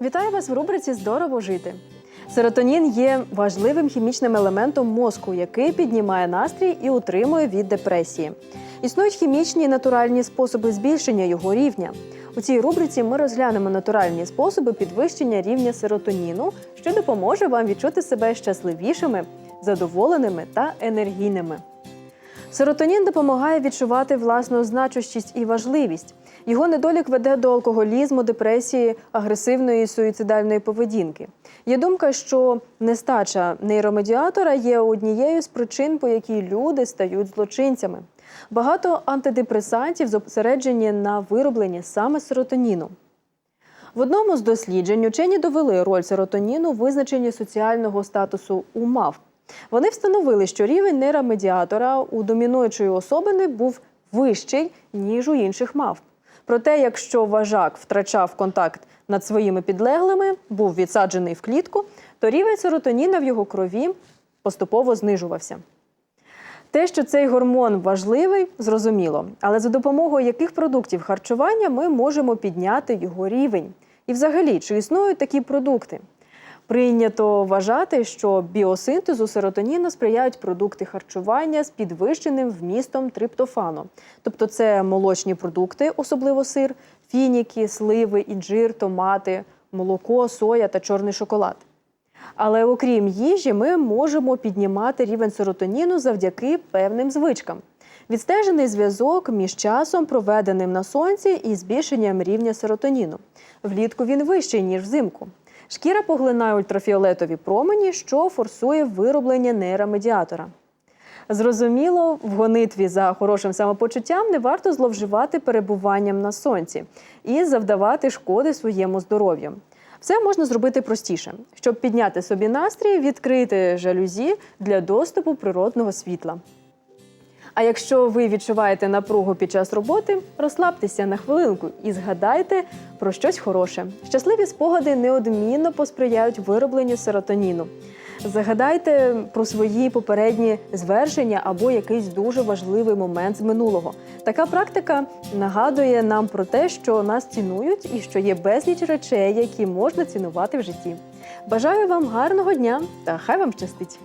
Вітаю вас в рубриці Здорово жити. Серотонін є важливим хімічним елементом мозку, який піднімає настрій і утримує від депресії. Існують хімічні і натуральні способи збільшення його рівня. У цій рубриці ми розглянемо натуральні способи підвищення рівня серотоніну, що допоможе вам відчути себе щасливішими, задоволеними та енергійними. Серотонін допомагає відчувати власну значущість і важливість. Його недолік веде до алкоголізму, депресії, агресивної і суїцидальної поведінки. Є думка, що нестача нейромедіатора є однією з причин, по якій люди стають злочинцями. Багато антидепресантів зосереджені на виробленні саме серотоніну. В одному з досліджень учені довели роль серотоніну у визначенні соціального статусу у мавп. Вони встановили, що рівень нейромедіатора у домінуючої особини був вищий, ніж у інших мавп. Проте, якщо важак втрачав контакт над своїми підлеглими, був відсаджений в клітку, то рівень серотоніна в його крові поступово знижувався. Те, що цей гормон важливий, зрозуміло. Але за допомогою яких продуктів харчування ми можемо підняти його рівень? І взагалі, чи існують такі продукти? Прийнято вважати, що біосинтезу серотоніну сприяють продукти харчування з підвищеним вмістом триптофану. Тобто це молочні продукти, особливо сир, фініки, сливи, інжир, томати, молоко, соя та чорний шоколад. Але окрім їжі, ми можемо піднімати рівень серотоніну завдяки певним звичкам. Відстежений зв'язок між часом, проведеним на сонці, і збільшенням рівня серотоніну. Влітку він вищий, ніж взимку. Шкіра поглинає ультрафіолетові промені, що форсує вироблення нейромедіатора. Зрозуміло, в гонитві за хорошим самопочуттям не варто зловживати перебуванням на сонці і завдавати шкоди своєму здоров'ю. Все можна зробити простіше, щоб підняти собі настрій, відкрити жалюзі для доступу природного світла. А якщо ви відчуваєте напругу під час роботи, розслабтеся на хвилинку і згадайте про щось хороше. Щасливі спогади неодмінно посприяють виробленню серотоніну. Загадайте про свої попередні звершення або якийсь дуже важливий момент з минулого. Така практика нагадує нам про те, що нас цінують і що є безліч речей, які можна цінувати в житті. Бажаю вам гарного дня та хай вам щастить!